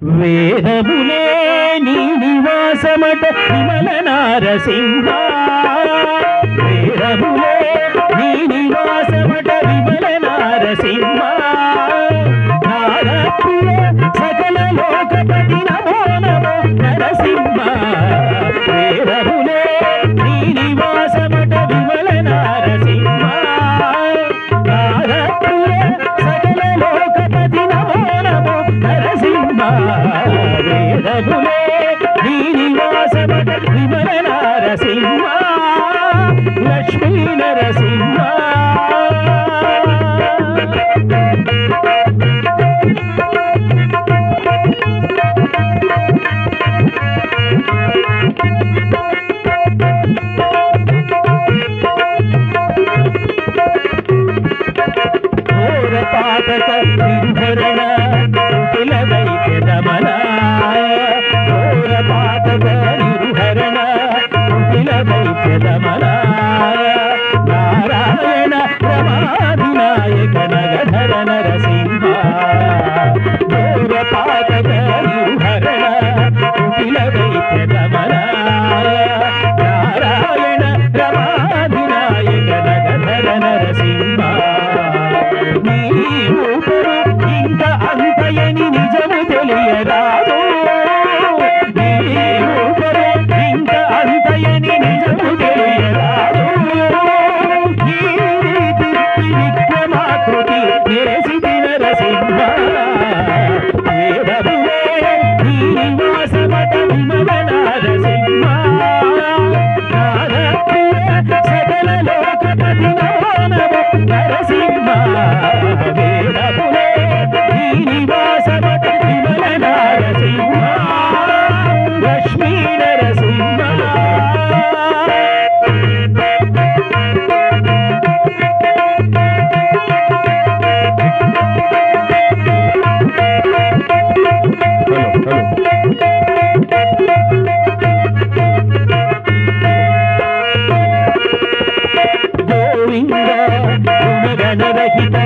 వేదములే నివాసమట విమల నారసింహ వేదములే నరసింహ విమల నారసింహ పాపక నిర్భరణ కుటిలవైక రమణ ఘోర పాపక నిర్భరణ కుటిలవైక రమణ నారాయణ రమాధినాయక గోవింద గణరహిత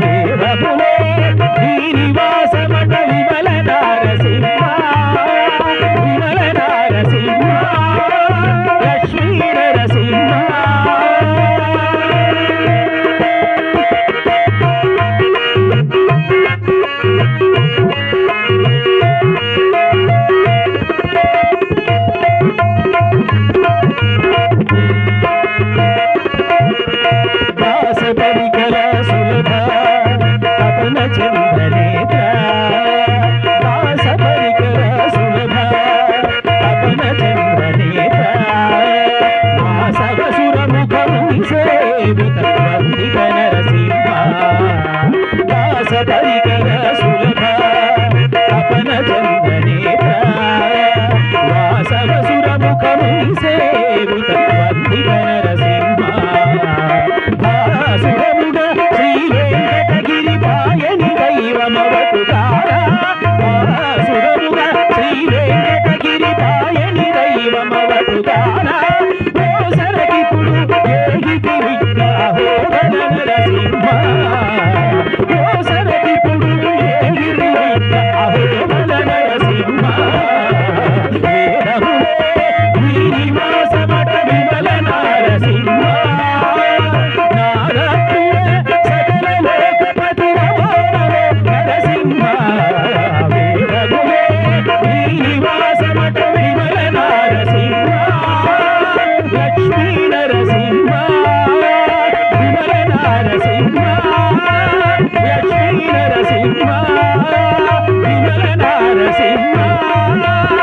వీరపులో పండిత నరసింహ దాస తరిగల ಸಿಂಹ